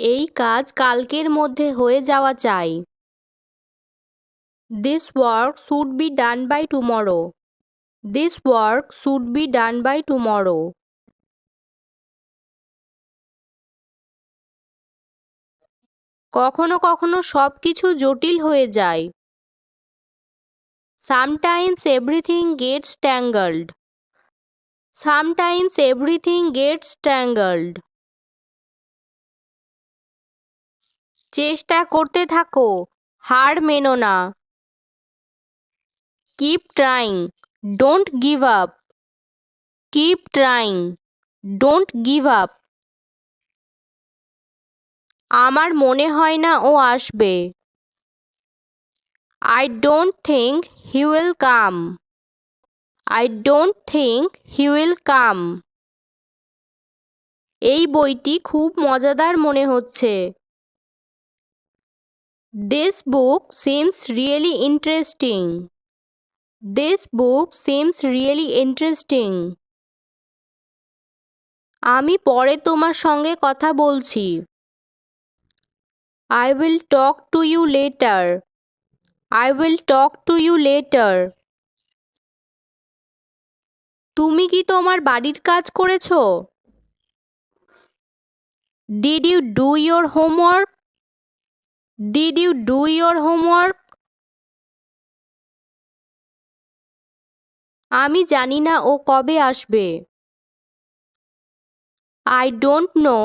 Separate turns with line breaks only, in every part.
এই কাজ কালকের মধ্যে হয়ে যাওয়া চাই। This work should be done by tomorrow this work should be done by tomorrow কখনো কখনো সব কিছু জটিল হয়ে যায়। Sometimes everything gets tangled sometimes everything gets tangled চেষ্টা করতে থাকো, হার মেনো না। Keep trying don't give up keep trying don't give up আমার মনে হয় না ও আসবে। I don't think he will come I don't think he will come এই বইটি খুব মজাদার মনে হচ্ছে। This book seems really interesting this book seems really interesting আমি পরে তোমার সঙ্গে কথা বলছি। I will talk to you later I will talk to you later তুমি কি তোমার বাড়ির কাজ করেছ? Did you do your homework did you do your homework আমি জানি না ও কবে আসবে। I don't know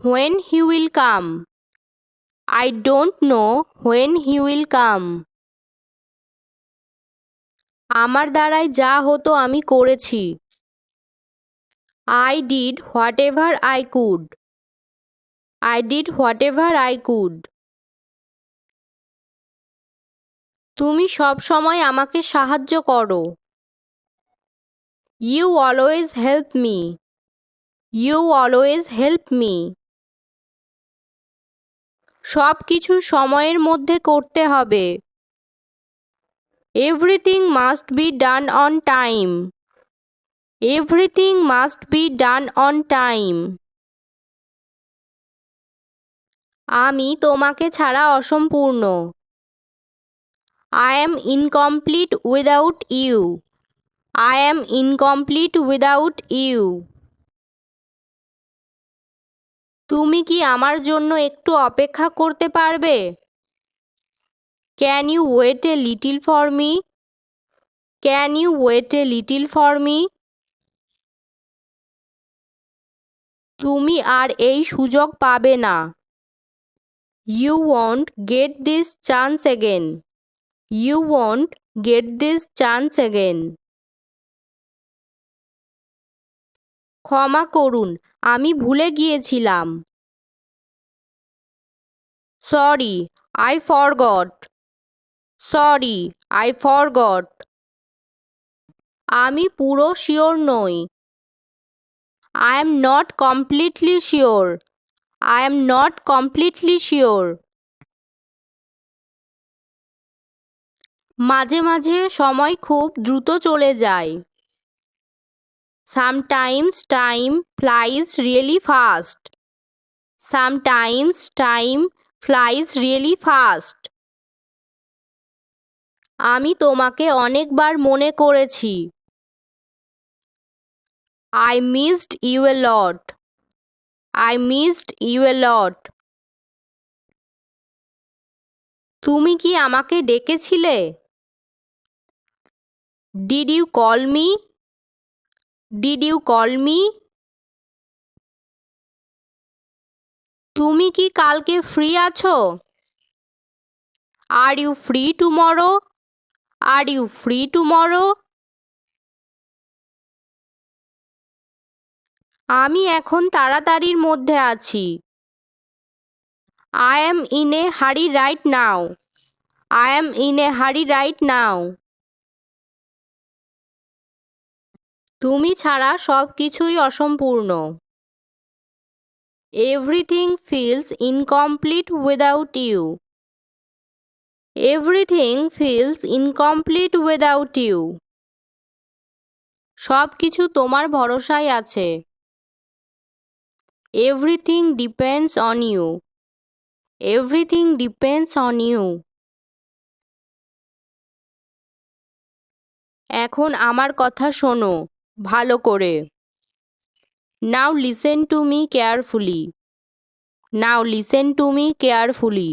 when he will come I don't know when he will come আমার দ্বারায় যা হতো আমি করেছি। I did whatever I could I did whatever I could তুমি সব সময় আমাকে সাহায্য করো। You always help me you always help me সব কিছু সময়ের মধ্যে করতে হবে। Everything must be done on time everything must be done on time আমি তোমাকে ছাড়া অসম্পূর্ণ। I am incomplete without you I am incomplete without you তুমি কি আমার জন্য একটু অপেক্ষা করতে পারবে? Can you wait a little for me can you wait a little for me তুমি আর এই সুযোগ পাবে না। You won't get this chance again you won't get this chance again ক্ষমা করুন, আমি ভুলে গিয়েছিলাম। Sorry I forgot sorry I forgot আমি পুরো শিওর নই। I am not completely sure I am not completely sure মাঝে মাঝে সময় খুব দ্রুত চলে যায়। Sometimes time flies really fast sometimes time flies really fast আমি তোমাকে অনেকবার মনে করেছি। I missed you a lot I missed you a lot তুমি কি আমাকে ডেকেছিলে? Did you call me did you call me তুমি কি কালকে ফ্রি আছো? Are you free tomorrow are you free tomorrow আমি এখন তাড়াতাড়ির মধ্যে আছি। I am in a hurry right now I am in a hurry right now তুমি ছাড়া সব কিছুই অসম্পূর্ণ। Everything feels incomplete without you everything feels incomplete without you সব কিছু তোমার ভরসায় আছে। Everything depends on you everything depends on you এখন আমার কথা শোনো। ভালো করে। Now listen to me carefully now listen to me carefully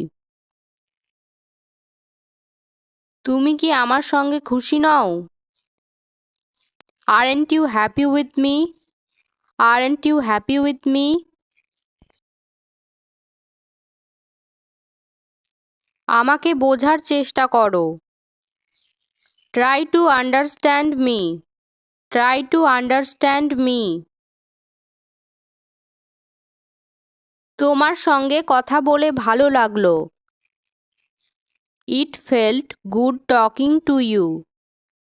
তুমি কি আমার সঙ্গে খুশি নও? Aren't you happy with me aren't you happy with me আমাকে বোঝার চেষ্টা করো। Try to understand me try to understand me তোমার সঙ্গে কথা বলে ভালো লাগল। It felt good talking to you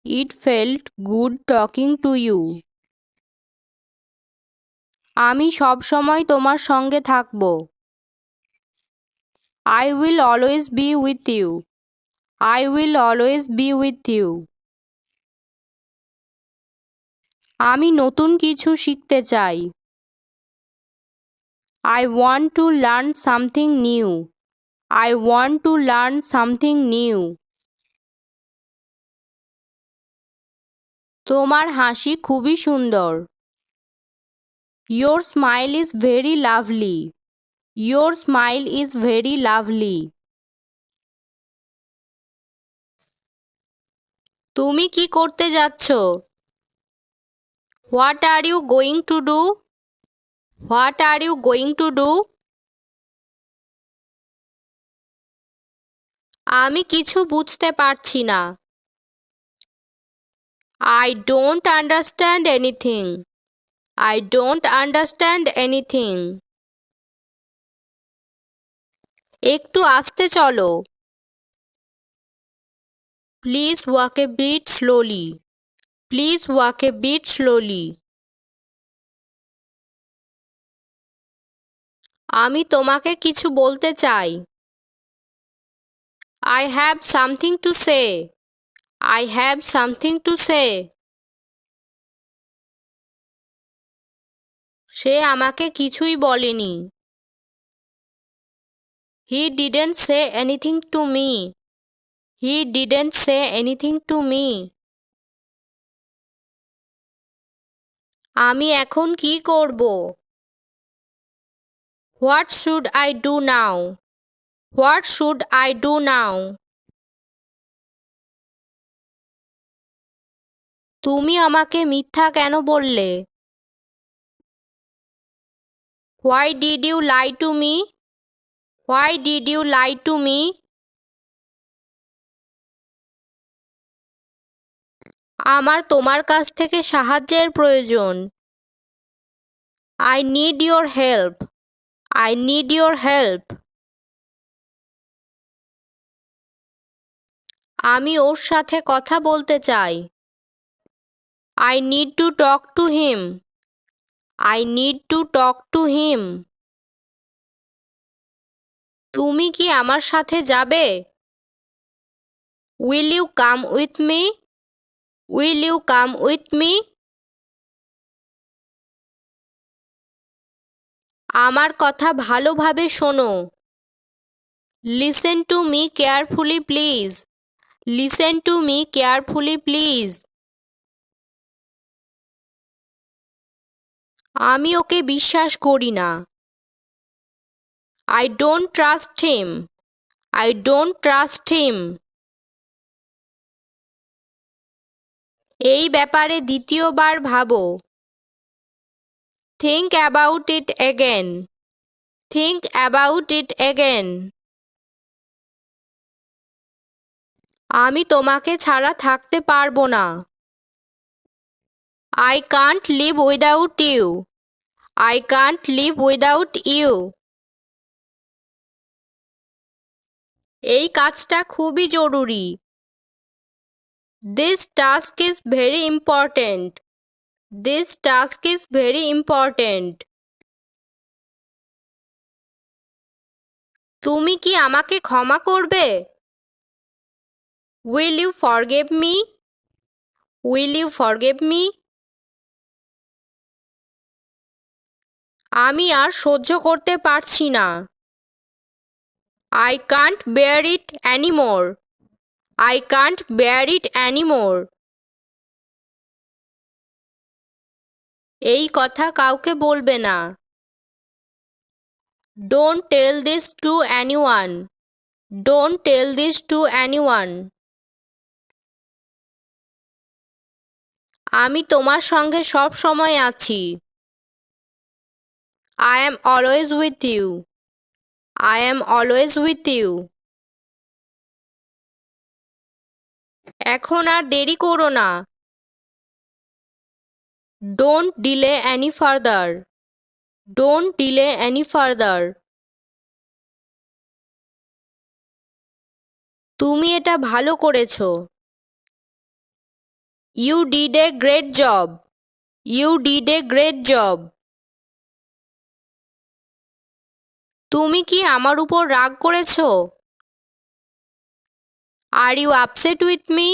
it felt good talking to you আমি সব সময় তোমার সঙ্গে থাকব। I will always be with you I will always be with you আমি নতুন কিছু শিখতে চাই। I want to learn something new I want to learn something new তোমার হাসি খুবই সুন্দর। Your smile is very lovely your smile is very lovely তুমি কি করতে যাচ্ছ? What are you going to do what are you going to do আমি কিছু বুঝতে পারছি না। I don't understand anything I don't understand anything একটু আসতে চলো। Please walk a bit slowly please walk a bit slowly আমি তোমাকে কিছু বলতে চাই। I have something to say I have something to say সে আমাকে কিছুই বলেনি। He didn't say anything to me he didn't say anything to me আমি এখন কি করব? What should I do now what should I do now তুমি আমাকে মিথ্যা কেন বললে? Why did you lie to me why did you lie to me আমার তোমার কাছ থেকে সাহায্যের প্রয়োজন। I need your help I need your help আমি ওর সাথে কথা বলতে চাই। I need to talk to him I need to talk to him তুমি কি আমার সাথে যাবে? Will you come with me will you come with me আমার কথা ভালোভাবে শোনো। Listen to me carefully please listen to me carefully please আমি ওকে বিশ্বাস করি না। I don't trust him I don't trust him এই ব্যাপারে দ্বিতীয়বার ভাবো। Think about it again think about it again আমি তোমাকে ছাড়া থাকতে পারব না। I can't live without you I can't live without you এই কাজটা খুবই জরুরি। This task is very important this task is very important তুমি কি আমাকে ক্ষমা করবে? Will you forgive me will you forgive me আমি আর সহ্য করতে পারছি না। I can't bear it anymore I can't bear it anymore এই কথা কাউকে বলবে না। Don't tell this to anyone don't tell this to anyone আমি তোমার সঙ্গে সব সময় আছি। I am always with you I am always with you এখন আর দেরি করো না। Don't delay any further don't delay any further তুমি এটা ভালো করেছ। You did a great job you did a great job তুমি কি আমার উপর রাগ করেছ? Are you upset with me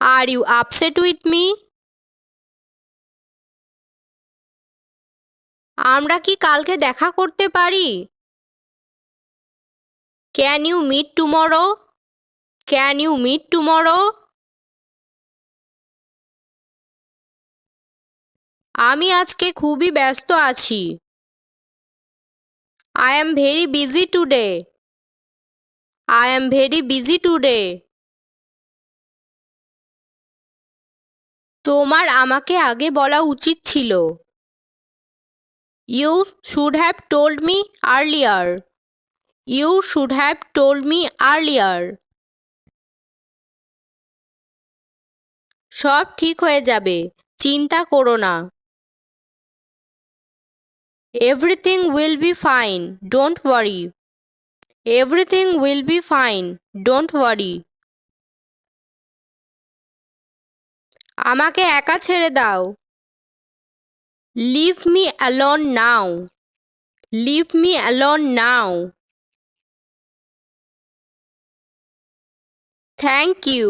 are you upset with me আমরা কি কালকে দেখা করতে পারি? Can you meet tomorrow can you meet tomorrow আমি আজকে খুবই ব্যস্ত আছি। I am very busy today I am very busy today তোমার আমাকে আগে বলা উচিত ছিল। You should have told me earlier you should have told me earlier সব ঠিক হয়ে যাবে, চিন্তা করো না। Everything will be fine don't worry everything will be fine don't worry আমাকে একা ছেড়ে দাও। Leave me alone now leave me alone now thank you